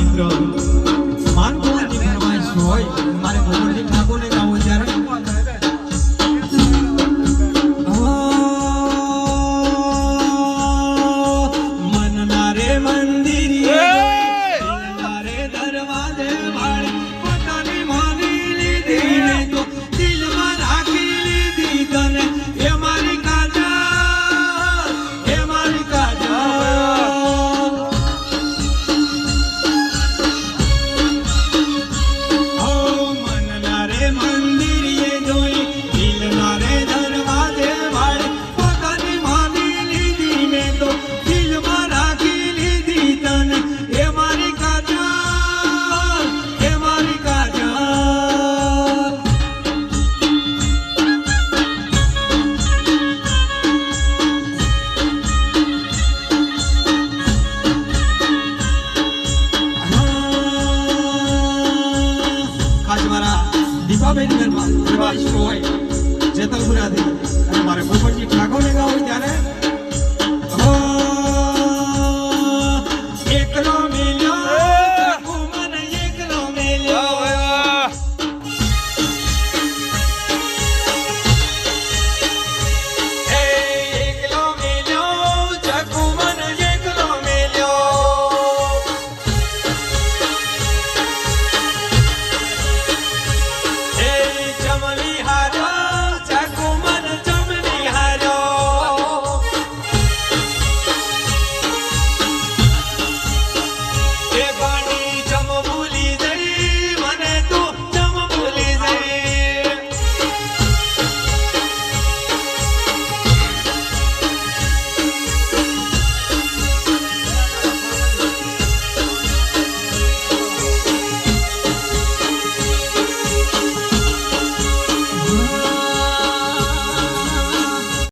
મિત્ર. માનકોની ફરમાઈશ હોય? મારે ગોવર્ધન ઠાકોરને ગાવું ત્યારે. પોતાની માની લીધી તો દિલમાં રાખી લીધી તને. ભાવેશબેન પ્રભાશભાઈ જેતલપુરાથી અને મારે પોપટજી ઠાકોરને ગાવ હોય ત્યારે